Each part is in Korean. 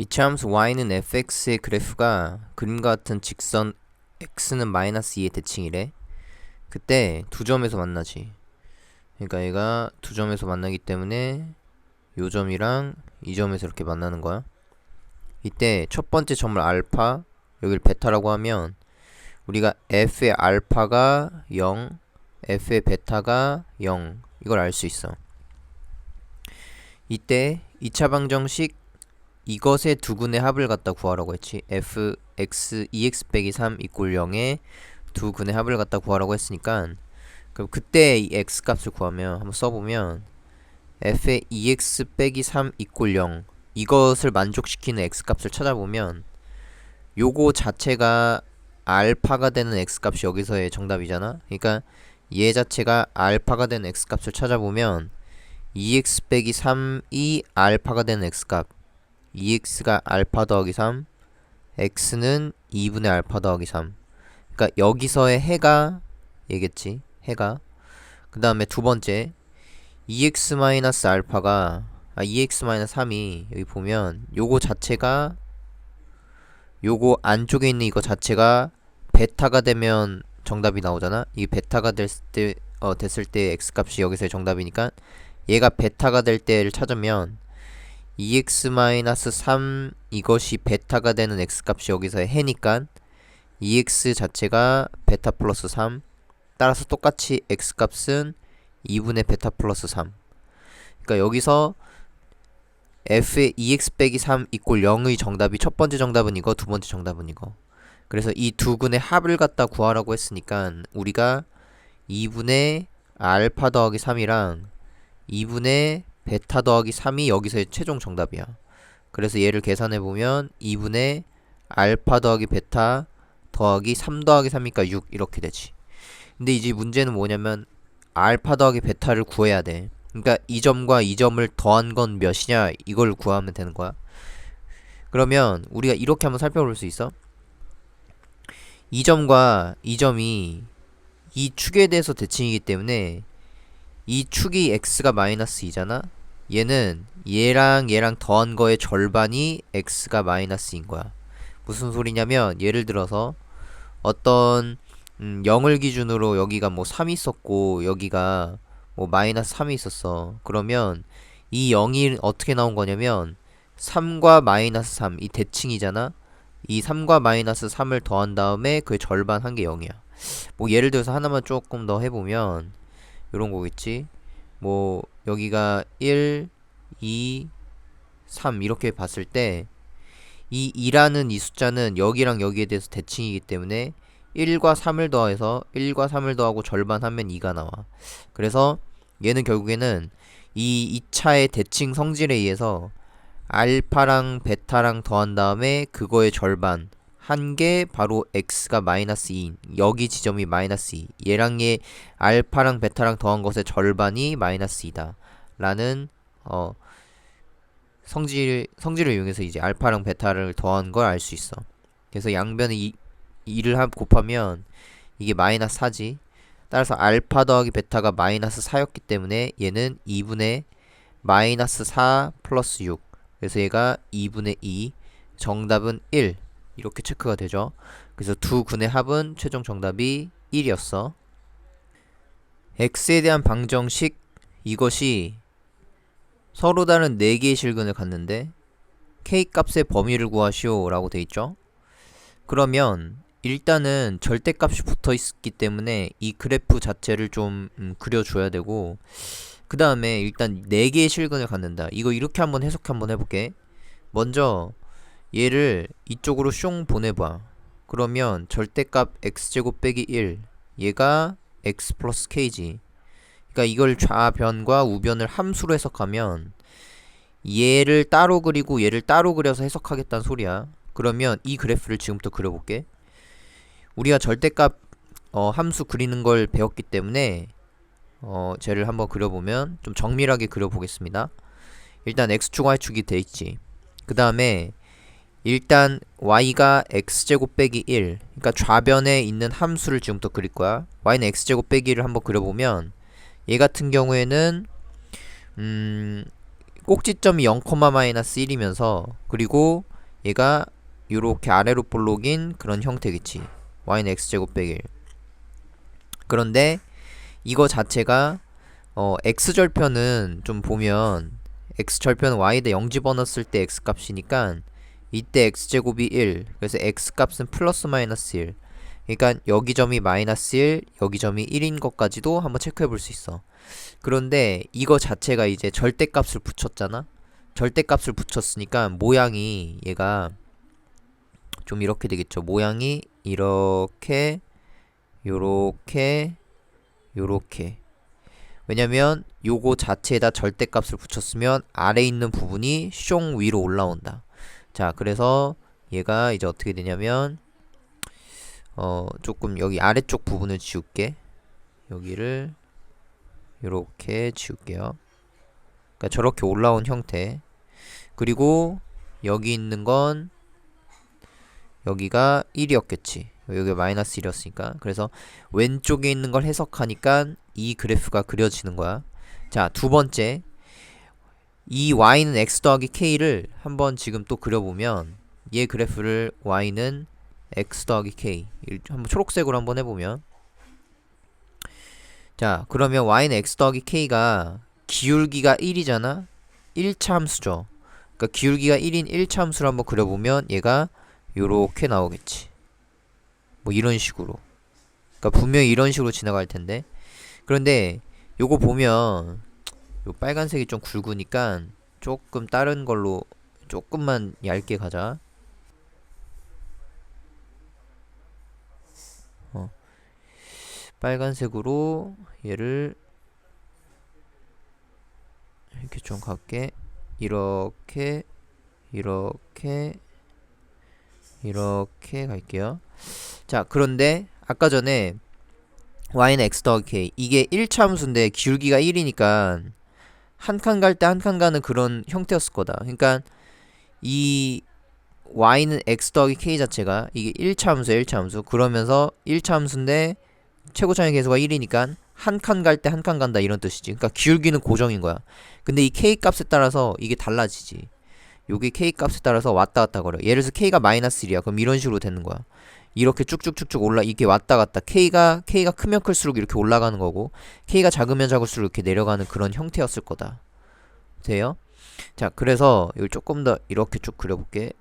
이차 함수 y는 fx의 그래프가 그림과 같은 직선 x는 마이너스 2의 대칭이래. 그때 두 점에서 만나지. 그러니까 얘가 두 점에서 만나기 때문에 요 점이랑 이 점에서 이렇게 만나는 거야. 이때 첫 번째 점을 알파, 여기를 베타라고 하면 우리가 f의 알파가 0, f의 베타가 0 이걸 알 수 있어. 이때 2차 방정식 이것의 두 근의 합을 갖다 구하라고 했지. f, x, 2x 빼기 3 이꼴 0의 두 근의 합을 갖다 구하라고 했으니까 그럼 그때 이 x 값을 구하면 한번 써보면 f의 2x 빼기 3 이꼴 0 이것을 만족시키는 x 값을 찾아보면 요거 자체가 알파가 되는 x 값이 여기서의 정답이잖아. 그러니까 얘 자체가 알파가 되는 x 값을 찾아보면 2x 빼기 3이 알파가 되는 x 값 2x가 알파 더하기 3 x는 2분의 알파 더하기 3 그러니까 여기서의 해가 얘겠지 해가. 그 다음에 두 번째 2x 마이너스 알파가 아 2x 마이너스 3이 여기 보면 요거 자체가 요거 안쪽에 있는 이거 자체가 베타가 되면 정답이 나오잖아. 이 베타가 됐을 때 어, 됐을 때 x 값이 여기서의 정답이니까 얘가 베타가 될 때를 찾으면 2x-3 이것이 베타가 되는 x값이 여기서 해니까 2x 자체가 베타 플러스 3 따라서 똑같이 x값은 2분의 베타 플러스 3 그러니까 여기서 f의 2x 빼기 3 이꼴 0의 정답이 첫 번째 정답은 이거 두 번째 정답은 이거. 그래서 이 두 근의 합을 갖다 구하라고 했으니까 우리가 2분의 알파 더하기 3이랑 2분의 베타 더하기 3이 여기서의 최종 정답이야. 그래서 얘를 계산해 보면 2분의 알파 더하기 베타 더하기 3 더하기 3이니까 6 이렇게 되지. 근데 이제 문제는 뭐냐면 알파 더하기 베타를 구해야 돼. 그러니까 이 점과 이 점을 더한 건 몇이냐 이걸 구하면 되는 거야. 그러면 우리가 이렇게 한번 살펴볼 수 있어. 이 점과 이 점이 이 축에 대해서 대칭이기 때문에 이 축이 x가 마이너스 2잖아 얘는 얘랑 얘랑 더한 거의 절반이 x가 마이너스 인 거야. 무슨 소리냐면 예를 들어서 어떤 음, 0을 기준으로 여기가 뭐 3이 있었고 여기가 뭐 마이너스 3이 있었어. 그러면 이 0이 어떻게 나온 거냐면 3과 마이너스 3 이 대칭이잖아. 이 3과 마이너스 3을 더한 다음에 그 절반 한 게 0이야. 뭐 예를 들어서 하나만 조금 더 해보면 요런 거겠지 뭐 여기가 1, 2, 3 이렇게 봤을 때 이 2라는 이 숫자는 여기랑 여기에 대해서 대칭이기 때문에 1과 3을 더해서 1과 3을 더하고 절반 하면 2가 나와. 그래서 얘는 결국에는 이 2차의 대칭 성질에 의해서 알파랑 베타랑 더한 다음에 그거의 절반 한게 바로 x가 마이너스 2인 여기 지점이 마이너스 2 얘랑 얘 알파랑 베타랑 더한 것의 절반이 마이너스 2다. 라는 어 성질 성질을 이용해서 이제 알파랑 베타를 더한 걸 알 수 있어. 그래서 양변에 이 2를 한 곱하면 이게 마이너스 4지. 따라서 알파 더하기 베타가 마이너스 4였기 때문에 얘는 2분의 마이너스 4 플러스 6 그래서 얘가 2분의 2 정답은 1 이렇게 체크가 되죠. 그래서 두 근의 합은 최종 정답이 1이었어. X에 대한 방정식 이것이 서로 다른 4개의 실근을 갖는데 k 값의 범위를 구하시오 라고 돼 있죠. 그러면 일단은 절대값이 붙어 있기 때문에 이 그래프 자체를 좀 음, 그려줘야 되고 그 다음에 일단 4개의 실근을 갖는다. 이거 이렇게 한번 해석 한번 해볼게. 먼저 얘를 이쪽으로 슝 보내봐. 그러면 절대값 x제곱 빼기 1 얘가 x 플러스 k지. 그러니까 이걸 좌변과 우변을 함수로 해석하면 얘를 따로 그리고 얘를 따로 그려서 해석하겠다는 소리야. 그러면 이 그래프를 지금부터 그려볼게. 우리가 절대값 어, 함수 그리는 걸 배웠기 때문에 어, 쟤를 한번 그려보면 좀 정밀하게 그려보겠습니다. 일단 x축 y축이 돼있지. 그 다음에 일단 y가 x제곱 빼기 1 그러니까 좌변에 있는 함수를 지금부터 그릴 거야 y는 x제곱 빼기 1을 한번 그려보면 얘 같은 경우에는 음 꼭지점이 0, 마이너스 1이면서 그리고 얘가 요렇게 아래로 볼록인 그런 형태겠지. y는 x제곱 빼기 1. 그런데 이거 자체가 어, x절편은 좀 보면 x절편은 y에다 0 집어넣었을 때 x값이니까 이때 x제곱이 1 그래서 x값은 플러스 마이너스 1 그러니까 여기 점이 마이너스 1 여기 점이 1인 것까지도 한번 체크해 볼 수 있어. 그런데 이거 자체가 이제 절대값을 붙였잖아? 절대값을 붙였으니까 모양이 얘가 좀 이렇게 되겠죠. 모양이 이렇게 요렇게 요렇게. 왜냐면 요거 자체에다 절대값을 붙였으면 아래 있는 부분이 숑 위로 올라온다 자 그래서 얘가 이제 어떻게 되냐면 어 조금 여기 아래쪽 부분을 지울게. 여기를 이렇게 지울게요. 그러니까 저렇게 올라온 형태. 그리고 여기 있는 건 여기가 1이었겠지. 여기가 마이너스 1이었으니까. 그래서 왼쪽에 있는 걸 해석하니까 이 그래프가 그려지는 거야. 자 두 번째 이 y는 x 더하기 k를 한번 지금 또 그려보면 얘 그래프를 y는 x 더하기 k 일- 한번 초록색으로 한번 해보면. 자 그러면 y는 x 더하기 k가 기울기가 1이잖아? 1차 함수죠. 그러니까 기울기가 1인 1차 함수를 한번 그려보면 얘가 요렇게 나오겠지. 뭐 이런 식으로. 그러니까 분명히 이런 식으로 지나갈 텐데. 그런데 요거 보면 요 빨간색이 좀 굵으니까 조금 다른 걸로 조금만 얇게 가자 어. 빨간색으로 얘를 이렇게 좀 갈게 이렇게 이렇게 이렇게 갈게요 자 그런데 아까 전에 y는 x 더하기 k 이게 1차 함수인데 기울기가 1이니까 한 칸 갈 때 한 칸 가는 그런 형태였을 거다. 그러니까 이 y는 x 더하기 k 자체가 이게 1차 함수야 1차 함수. 그러면서 1차 함수인데 최고차의 계수가 1이니까 한 칸 갈 때 한 칸 간다 이런 뜻이지. 그러니까 기울기는 고정인 거야. 근데 이 k 값에 따라서 이게 달라지지. 여기 k 값에 따라서 왔다 갔다 거려. 예를 들어서 k가 마이너스 1이야. 그럼 이런 식으로 되는 거야 이렇게 쭉쭉쭉쭉 올라 이게 왔다 갔다. K가 k가 크면 클수록 이렇게 올라가는 거고 k가 작으면 작을수록 이렇게 내려가는 그런 형태였을 거다. 돼요? 자 그래서 여기 조금 더 이렇게 쭉 그려볼게.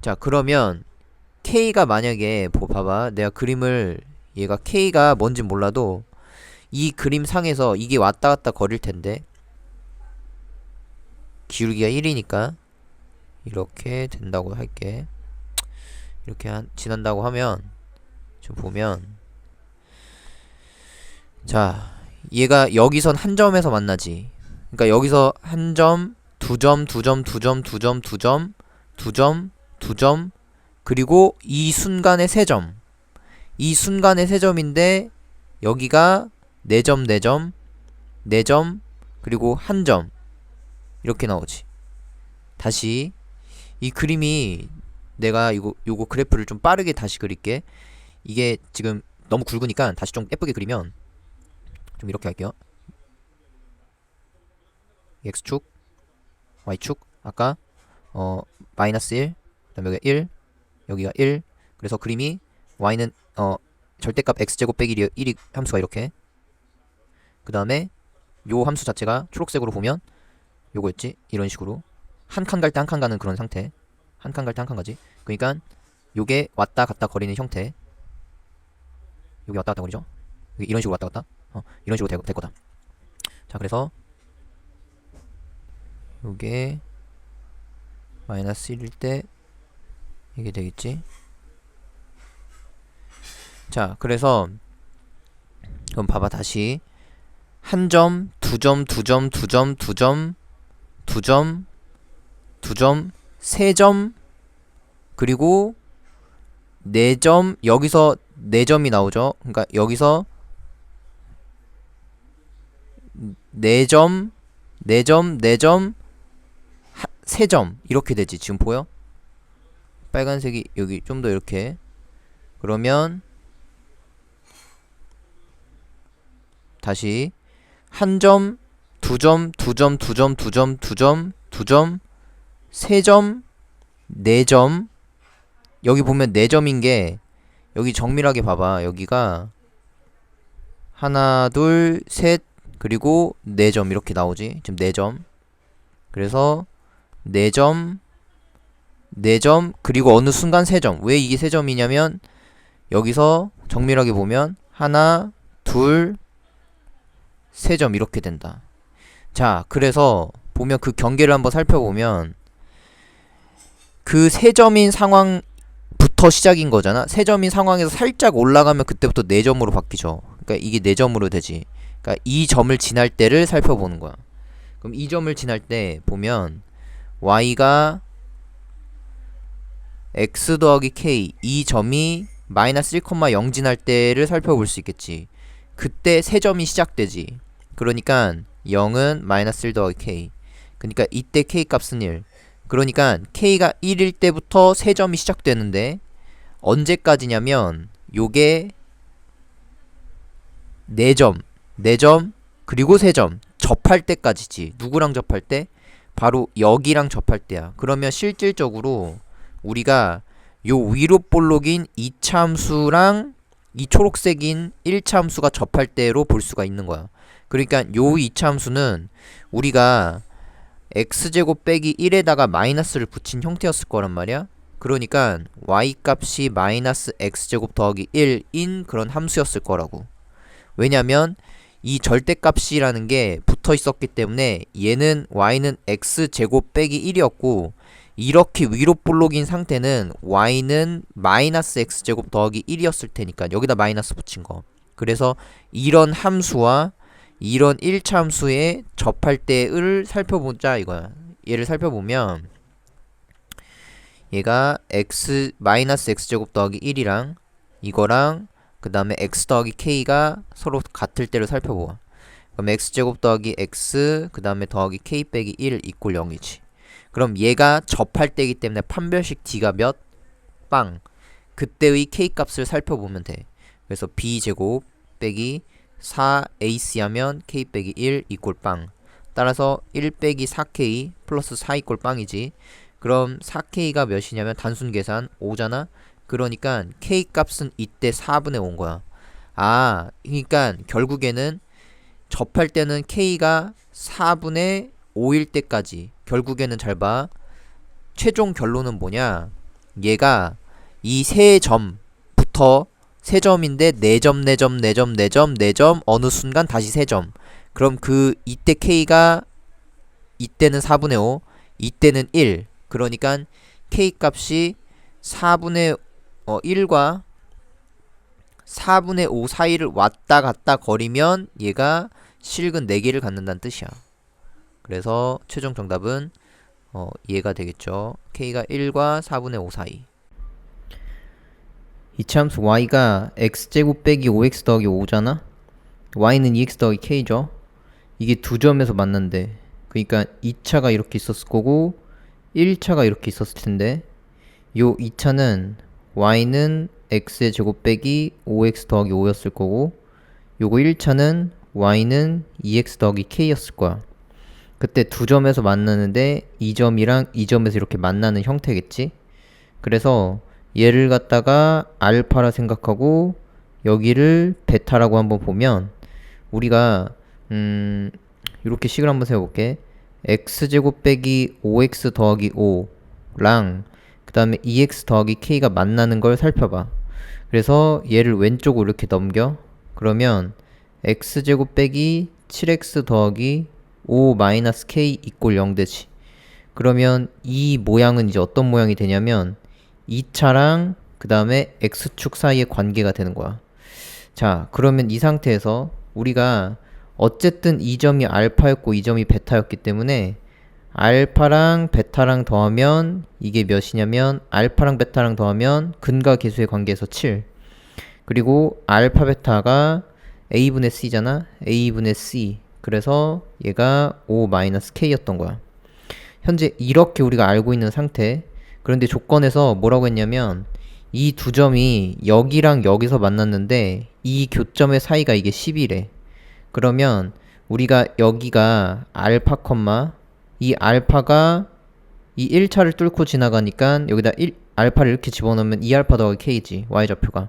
자 그러면 k가 만약에 보 봐봐. 내가 그림을 얘가 k가 뭔지 몰라도 이 그림 상에서 이게 왔다 갔다 거릴 텐데. 기울기가 1이니까 이렇게 된다고 할게 이렇게 한, 지난다고 하면 좀 보면 자 얘가 여기선 한 점에서 만나지 그러니까 여기서 한 점, 두 점, 두 점, 두 점, 두 점, 두 점, 두 점, 두 점, 그리고 이 순간에 세 점. 이 순간에 세 점인데 여기가 네 점, 네 점, 네 점, 그리고 한 점. 이렇게 나오지. 다시 이 그림이 내가 이거 요거 그래프를 좀 빠르게 다시 그릴게. 이게 지금 너무 굵으니까 다시 좀 예쁘게 그리면 좀 이렇게 할게요. x축, y축, 아까 어 마이너스 1, 그다음에 여기가 1, 여기가 1. 그래서 그림이 y는 어 절대값 x제곱 빼기 1이, 1이 함수가 이렇게. 그 다음에 요 함수 자체가 초록색으로 보면 요거였지. 이런 식으로 한 칸 갈 때 한 칸 가는 그런 상태. 한 칸 갈 때 한 칸 가지. 그러니까 요게 왔다 갔다 거리는 형태. 여기 왔다 갔다 거리죠. 이런 식으로 왔다 갔다. 어, 이런 식으로 될, 될 거다. 자, 그래서 요게 마이너스 1일 때 이게 되겠지. 자, 그래서 그럼 봐봐 다시 한 점, 두 점, 두 점, 두 점, 두 점, 두 점, 두 점, 세 점, 그리고 네점 여기서 네 점이 나오죠. 그러니까 여기서 네 점, 네 점, 네 점, 세점 이렇게 되지. 지금 보여? 빨간색이 여기 좀 더 이렇게 그러면 다시 한 점, 두두 점, 두 점, 두 점, 두 점, 두 점, 두 점, 세 점, 네 점. 여기 보면 네 점인 게 여기 정밀하게 봐봐. 여기가 하나, 둘, 셋, 그리고 네점 이렇게 나오지. 지금 네 점. 그래서 네 점, 네 점, 그리고 어느 순간 세 점. 왜 이게 세 점이냐면 여기서 정밀하게 보면 하나, 둘, 세점 이렇게 된다. 자, 그래서 보면 그 경계를 한번 살펴보면 그세 점인 상황 부터 시작인 거잖아. 세 점인 상황에서 살짝 올라가면 그때부터 네 점으로 바뀌죠. 그러니까 이게 네 점으로 되지. 그러니까 이 점을 지날 때를 살펴보는 거야. 그럼 이 점을 지날 때 보면 y가 x 더하기 k 이 점이 마이너스 1,0 지날 때를 살펴볼 수 있겠지. 그때 세 점이 시작되지. 그러니까 0은 마이너스 1 더하기 k. 그러니까 이때 k 값은 1. 그러니까 k가 1일 때부터 세 점이 시작되는데 언제까지냐면 요게 4점, 4점, 그리고 3점 접할 때까지지. 누구랑 접할 때? 바로 여기랑 접할 때야. 그러면 실질적으로 우리가 요 위로 볼록인 2차 함수랑 이 초록색인 1차 함수가 접할 때로 볼 수가 있는 거야. 그러니까 요 2차 함수는 우리가 x제곱 빼기 1에다가 마이너스를 붙인 형태였을 거란 말이야. 그러니까 y 값이 마이너스 x제곱 더하기 1인 그런 함수였을 거라고. 왜냐면 이 절대값이라는 게 붙어 있었기 때문에 얘는 y는 x제곱 빼기 1이었고 이렇게 위로 볼록인 상태는 y는 마이너스 x제곱 더하기 1이었을 테니까 여기다 마이너스 붙인 거. 그래서 이런 함수와 이런 1차 함수에 접할 때를 살펴보자 이거야. 얘를 살펴보면 얘가 x 마이너스 x제곱 더하기 1이랑 이거랑 그 다음에 x 더하기 k가 서로 같을 때를 살펴보아. 그럼 x제곱 더하기 x 그 다음에 더하기 k 빼기 1 이꼴 0이지. 그럼 얘가 접할 때이기 때문에 판별식 d가 몇? 빵. 그때의 k 값을 살펴보면 돼. 그래서 b제곱 빼기 4ac 하면 k 빼기 1 이꼴 빵. 따라서 1 빼기 4k 플러스 4 이꼴 빵이지. 그럼 4k가 몇이냐면 단순 계산 5잖아. 그러니까 k 값은 이때 4분의 5인 거야. 아, 그러니까 결국에는 접할 때는 k가 4분의 5일 때까지 결국에는 잘 봐. 최종 결론은 뭐냐? 얘가 이 세 점부터 세 점인데 네 점, 네 점, 네 점, 네 점, 네 점, 어느 순간 다시 세 점. 그럼 그 이때 k가 이때는 4분의 5, 이때는 1. 그러니까 k 값이 4분의 어 1과 4분의 5 사이를 왔다 갔다 거리면 얘가 실근 4개를 갖는다는 뜻이야. 그래서 최종 정답은 어, 얘가 되겠죠. k가 1과 4분의 5 사이. 이참수 y가 x제곱 빼기 5x 더하기 5잖아? y는 2x 더하기 k죠? 이게 두 점에서 만난대. 그러니까 2차가 이렇게 있었을 거고 1차가 이렇게 있었을 텐데 요 2차는 y는 x의 제곱 빼기 5x 더하기 5였을 거고 요거 1차는 y는 2x 더하기 k였을 거야. 그때 두 점에서 만나는데 이 점이랑 이 점에서 이렇게 만나는 형태겠지? 그래서 얘를 갖다가 알파라 생각하고 여기를 베타라고 한번 보면 우리가 음 이렇게 식을 한번 세워볼게. x제곱 빼기 5x 더하기 5랑 그 다음에 2x 더하기 k가 만나는 걸 살펴봐. 그래서 얘를 왼쪽으로 이렇게 넘겨. 그러면 x제곱 빼기 7x 더하기 5 마이너스 k 이꼴 0 되지. 그러면 이 모양은 이제 어떤 모양이 되냐면 2차랑 그 다음에 x축 사이의 관계가 되는 거야. 자 그러면 이 상태에서 우리가 어쨌든 이 점이 알파였고 이 점이 베타였기 때문에 알파랑 베타랑 더하면 이게 몇이냐면 알파랑 베타랑 더하면 근과 계수의 관계에서 7 그리고 알파 베타가 a분의 c잖아. A분의 c. 그래서 얘가 5-k였던 거야. 현재 이렇게 우리가 알고 있는 상태 그런데 조건에서 뭐라고 했냐면 이 두 점이 여기랑 여기서 만났는데 이 교점의 사이가 이게 10이래. 그러면 우리가 여기가 알파 컴마 이 알파가 이 1차를 뚫고 지나가니까 여기다 1, 알파를 이렇게 집어넣으면 2알파 더하기 k지 y좌표가.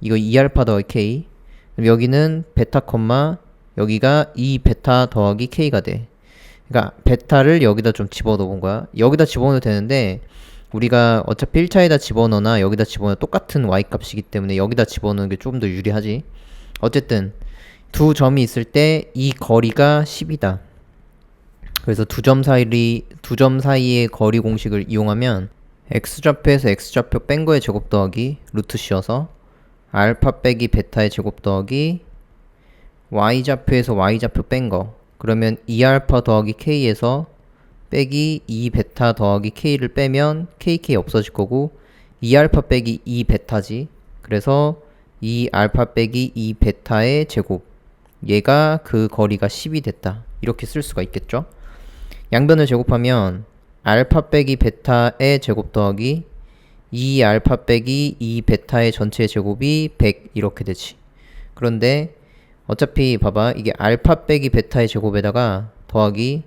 이거 2알파 더하기 k. 그럼 여기는 베타 컴마 여기가 2베타 더하기 k가 돼 그러니까 베타를 여기다 좀 집어넣어 본 거야. 여기다 집어넣어도 되는데 우리가 어차피 1차에다 집어넣거나 여기다 집어넣어 똑같은 y 값이기 때문에 여기다 집어넣는 게 조금 더 유리하지. 어쨌든 두 점이 있을 때 이 거리가 10이다. 그래서 두 점 사이 두 점 사이의 거리 공식을 이용하면 x좌표에서 x좌표 뺀 거의 제곱 더하기 루트 씌어서 알파 빼기 베타의 제곱 더하기 y좌표에서 y좌표 뺀 거 그러면 2알파 더하기 k에서 빼기 2베타 더하기 k를 빼면 kk 없어질 거고 2알파 빼기 2베타지. 그래서 2알파 빼기 2베타의 제곱. 얘가 그 거리가 10이 됐다. 이렇게 쓸 수가 있겠죠? 양변을 제곱하면 알파 빼기 베타의 제곱 더하기 2 알파 빼기 2 베타의 전체 제곱이 100 이렇게 되지. 그런데 어차피 봐봐 이게 알파 빼기 베타의 제곱에다가 더하기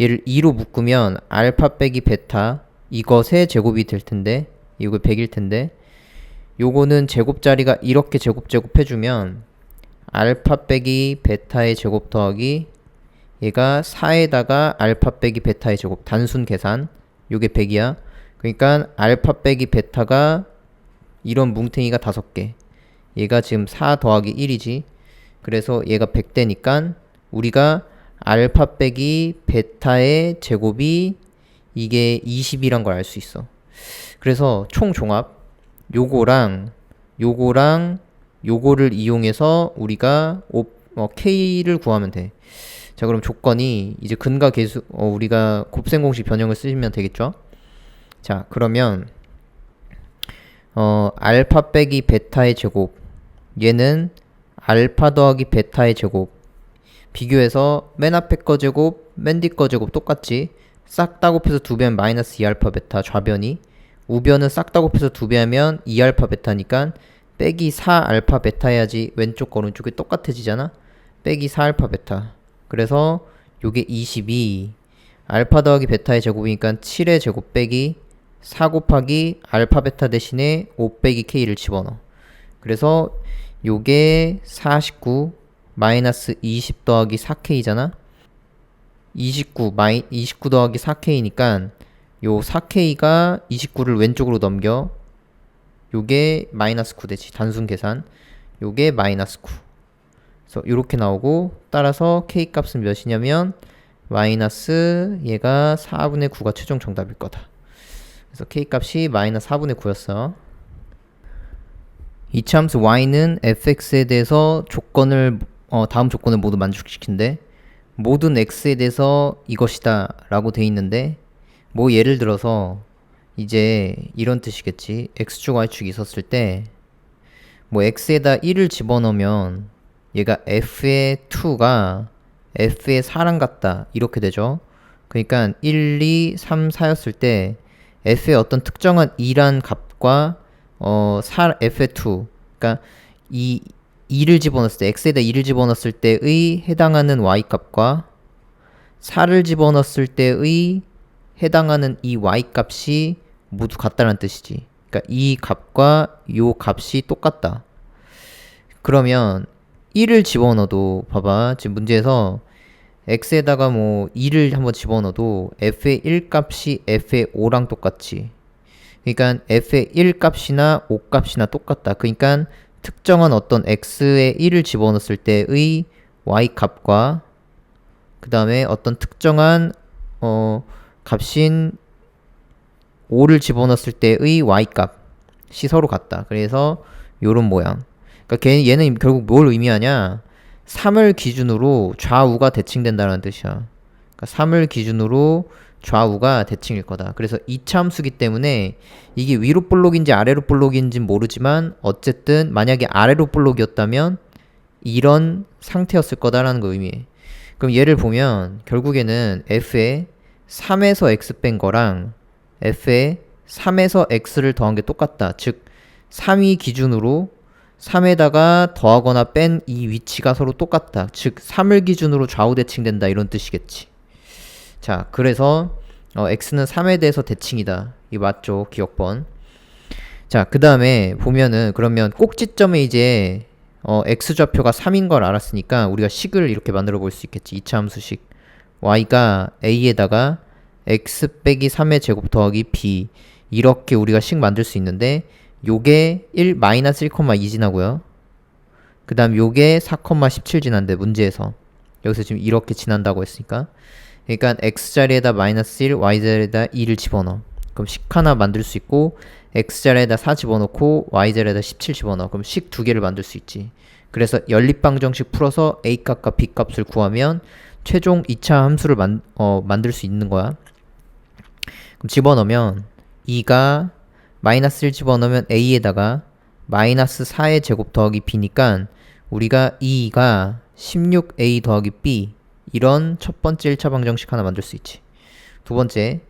얘를 2로 묶으면 알파 빼기 베타 이것의 제곱이 될 텐데 이거 100일 텐데 요거는 제곱 자리가 이렇게 제곱 제곱 해주면 알파 빼기 베타의 제곱 더하기 얘가 4에다가 알파 빼기 베타의 제곱 단순 계산. 요게 100이야. 그러니까 알파 빼기 베타가 이런 뭉탱이가 5개. 얘가 지금 4 더하기 1이지 그래서 얘가 100대니까 우리가 알파 빼기 베타의 제곱이 이게 20이란 걸 알 수 있어. 그래서 총 종합 요거랑 요거랑 요거를 이용해서 우리가 오, 어, K를 구하면 돼. 자 그럼 조건이 이제 근과 계수 어, 우리가 곱셈 공식 변형을 쓰시면 되겠죠? 자 그러면 어 알파 빼기 베타의 제곱 얘는 알파 더하기 베타의 제곱. 비교해서 맨 앞에 거 제곱 맨 뒤 거 제곱 똑같지 싹다 곱해서 두 배면 마이너스 2알파 베타 좌변이. 우변은 싹 다 곱해서 두 배하면 2알파 베타니까 빼기 4알파 베타 해야지 왼쪽 거 오른쪽이 똑같아지잖아. 빼기 4알파 베타. 그래서 요게 22 알파 더하기 베타의 제곱이니까 7의 제곱 빼기 4 곱하기 알파 베타 대신에 5 빼기 k를 집어넣어. 그래서 요게 49 마이너스 20 더하기 4k잖아? 29 마이 29 더하기 4k니까 요 4k가 29를 왼쪽으로 넘겨. 요게 마이너스 9 되지 단순 계산. 요게 마이너스 9 그래서 요렇게 나오고 따라서 k 값은 몇이냐면 마이너스 얘가 4분의 9가 최종 정답일 거다. 그래서 k 값이 마이너스 4분의 9였어 이참수 y는 fx에 대해서 조건을 어, 다음 조건을 모두 만족시킨대. 모든 x에 대해서 이것이다 라고 돼 있는데 뭐 예를 들어서 이제 이런 뜻이겠지. x축 y축이 있었을 때 뭐 x에다 1을 집어넣으면 얘가 f의 2가 f의 4랑 같다 이렇게 되죠. 그러니까 1, 2, 3, 4였을 때 f의 어떤 특정한 2란 값과 어, 4, f의 2 그러니까 이 2를 집어넣었을 때 x에다 2를 집어넣었을 때의 해당하는 y 값과 4를 집어넣었을 때의 해당하는 이 y 값이 모두 같다는 뜻이지. 그러니까 이 값과 요 값이 똑같다. 그러면 1을 집어넣어도 봐봐. 지금 문제에서 x에다가 뭐 2를 한번 집어넣어도 f의 1 값이 f의 5랑 똑같지. 그러니까 f의 1 값이나 5 값이나 똑같다. 그러니까 특정한 어떤 x에 1을 집어넣었을 때의 y 값과 그 다음에 어떤 특정한 어, 값인 5를 집어넣었을 때의 y 값이 서로 같다. 그래서 요런 모양. 그러니까 걔, 얘는 결국 뭘 의미하냐? 3을 기준으로 좌우가 대칭된다는 뜻이야. 그러니까 3을 기준으로 좌우가 대칭일 거다. 그래서 이차함수기 때문에 이게 위로 볼록인지 아래로 볼록인지 모르지만 어쨌든 만약에 아래로 볼록이었다면 이런 상태였을 거다라는 걸 의미해. 그럼 얘를 보면 결국에는 f에 3에서 x 뺀 거랑 f에 3에서 x를 더한 게 똑같다. 즉 3위 기준으로 3에다가 더하거나 뺀 이 위치가 서로 똑같다. 즉 3을 기준으로 좌우 대칭된다 이런 뜻이겠지. 자, 그래서 어, x는 3에 대해서 대칭이다. 이 맞죠? 기억번. 자, 그 다음에 보면은 그러면 꼭지점에 이제 어, x좌표가 3인 걸 알았으니까 우리가 식을 이렇게 만들어 볼 수 있겠지. 이차 함수식. y가 a에다가 x 빼기 3의 제곱 더하기 b 이렇게 우리가 식 만들 수 있는데 요게 1 마이너스 1,2 지나고요. 그 다음 요게 4,17 지난데 문제에서 여기서 지금 이렇게 지난다고 했으니까 그러니까 x자리에다 마이너스 1, y자리에다 2를 집어넣어. 그럼 식 하나 만들 수 있고 x자리에다 4 집어넣고 y자리에다 17 집어넣어. 그럼 식 두 개를 만들 수 있지. 그래서 연립방정식 풀어서 a값과 b값을 구하면 최종 2차 함수를 만, 어, 만들 수 있는 거야. 그럼 집어넣으면 2가 마이너스 1 집어넣으면 a에다가 마이너스 4의 제곱 더하기 b니까 우리가 2가 16a 더하기 b 이런 첫 번째 1차 방정식 하나 만들 수 있지. 두 번째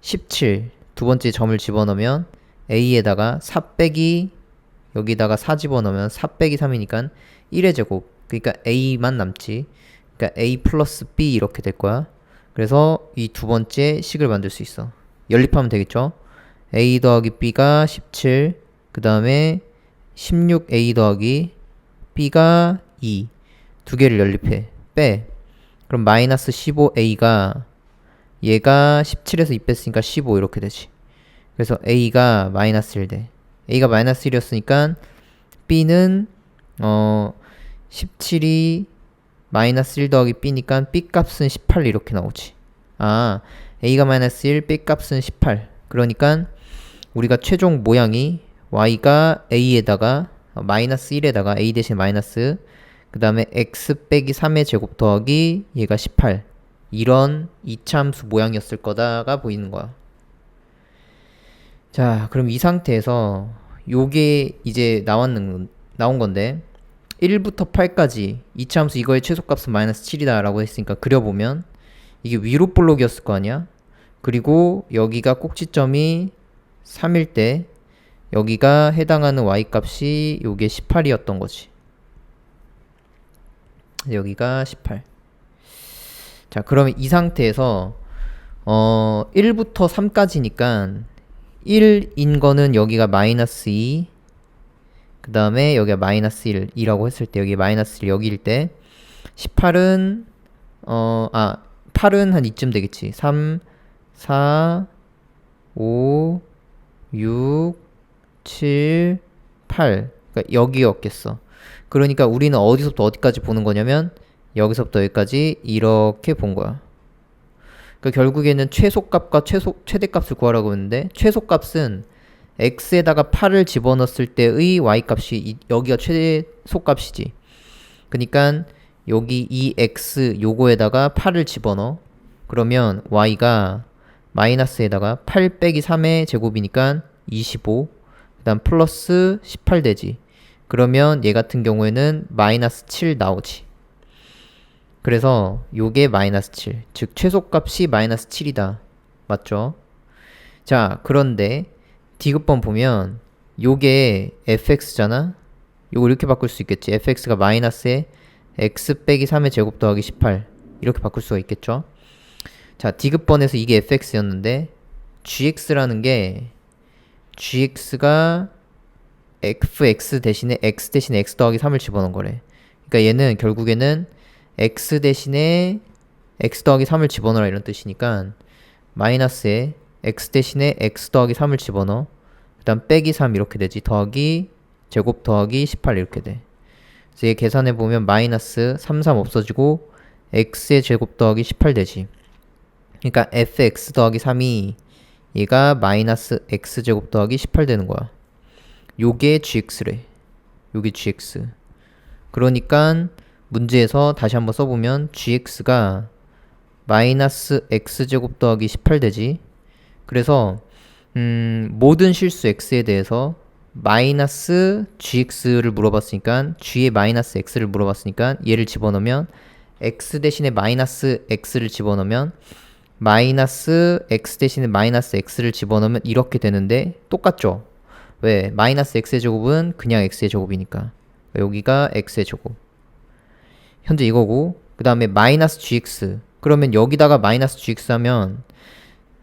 17 두 번째 점을 집어넣으면 a에다가 4 빼기 여기다가 4 집어넣으면 4 빼기 3이니까 1의 제곱 그러니까 a만 남지. 그러니까 a 플러스 b 이렇게 될 거야. 그래서 이 두 번째 식을 만들 수 있어. 연립하면 되겠죠? a 더하기 b가 17, 그 다음에 16a 더하기 b가 2. 두 개를 연립해. 빼. 그럼 마이너스 15a가 얘가 17에서 2 뺐으니까 15 이렇게 되지. 그래서 a가 마이너스 1 돼. a가 마이너스 1이었으니까 b는 어 17이 마이너스 1 더하기 b니까 b 값은 18 이렇게 나오지. 아 a가 마이너스 1, b 값은 18. 그러니까 우리가 최종 모양이 y가 a에다가 어, 마이너스 1에다가 a 대신 마이너스 그 다음에 x 빼기 3의 제곱 더하기 얘가 18 이런 이차함수 모양이었을 거다가 보이는 거야. 자 그럼 이 상태에서 요게 이제 나왔는 나온 건데 1부터 8까지 이차함수 이거의 최소값은 마이너스 7이다 라고 했으니까 그려보면 이게 위로 볼록이었을 거 아니야? 그리고 여기가 꼭지점이 3일 때 여기가 해당하는 y값이 요게 18이었던 거지. 여기가 18. 자, 그러면 이 상태에서 어 1부터 3까지니까 1인 거는 여기가 마이너스 2, 그 다음에 여기가 마이너스 1, 2라고 했을 때 여기 마이너스 1 여기일 때 18은 어, 아, 8은 한 이쯤 되겠지. 3, 4, 5, 6, 7, 8. 그러니까 여기였겠어. 그러니까 우리는 어디서부터 어디까지 보는 거냐면 여기서부터 여기까지 이렇게 본 거야. 그러니까 결국에는 최소값과 최소 최대값을 구하라고 했는데 최소값은 x에다가 8을 집어넣었을 때의 y값이 이, 여기가 최소값이지. 그러니까 여기 이 x 요거에다가 8을 집어넣어. 그러면 y가 마이너스에다가 8 빼기 3의 제곱이니까 25. 그 다음 플러스 18 되지. 그러면 얘 같은 경우에는 마이너스 7 나오지. 그래서 요게 마이너스 7. 즉 최소값이 마이너스 7이다. 맞죠? 자, 그런데 디귿번 보면 요게 fx잖아? 요거 이렇게 바꿀 수 있겠지. fx가 마이너스에 x 빼기 3의 제곱 더하기 18 이렇게 바꿀 수가 있겠죠. 자, 디귿번에서 이게 fx였는데 gx라는 게 gx가 fx 대신에 x 대신에 x 더하기 3을 집어넣은 거래. 그러니까 얘는 결국에는 x 대신에 x 더하기 3을 집어넣어라 이런 뜻이니까 마이너스에 x 대신에 x 더하기 3을 집어넣어. 그 다음 빼기 3 이렇게 되지. 더하기 제곱 더하기 18 이렇게 돼. 그래서 얘 계산해 보면 마이너스 3, 3 없어지고 x의 제곱 더하기 18 되지. 그러니까 fx 더하기 3이 얘가 마이너스 x제곱 더하기 18 되는 거야. 요게 gx래. 요게 gx. 그러니까 문제에서 다시 한번 써보면 gx가 마이너스 x제곱 더하기 18 되지. 그래서 음, 모든 실수 x에 대해서 마이너스 gx를 물어봤으니까 g의 마이너스 x를 물어봤으니까 얘를 집어넣으면 x 대신에 마이너스 x를 집어넣으면 마이너스 x 대신에 마이너스 x를 집어넣으면 이렇게 되는데 똑같죠? 왜? 마이너스 x의 제곱은 그냥 x의 제곱이니까. 여기가 x의 제곱. 현재 이거고 그 다음에 마이너스 gx. 그러면 여기다가 마이너스 gx 하면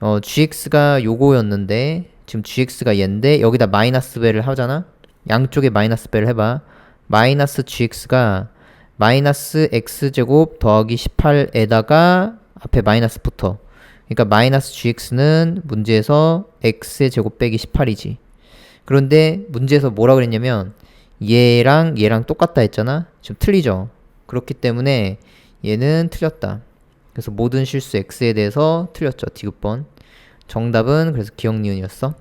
어 gx가 요거였는데 지금 gx가 얘인데 여기다 마이너스 배를 하잖아? 양쪽에 마이너스 배를 해봐. 마이너스 gx가 마이너스 x제곱 더하기 18에다가 앞에 마이너스 붙어. 그러니까 마이너스 gx는 문제에서 x의 제곱 빼기 18이지 그런데 문제에서 뭐라 그랬냐면 얘랑 얘랑 똑같다 했잖아? 지금 틀리죠? 그렇기 때문에 얘는 틀렸다. 그래서 모든 실수 x에 대해서 틀렸죠 디귿번. 정답은 그래서 기억 니은이었어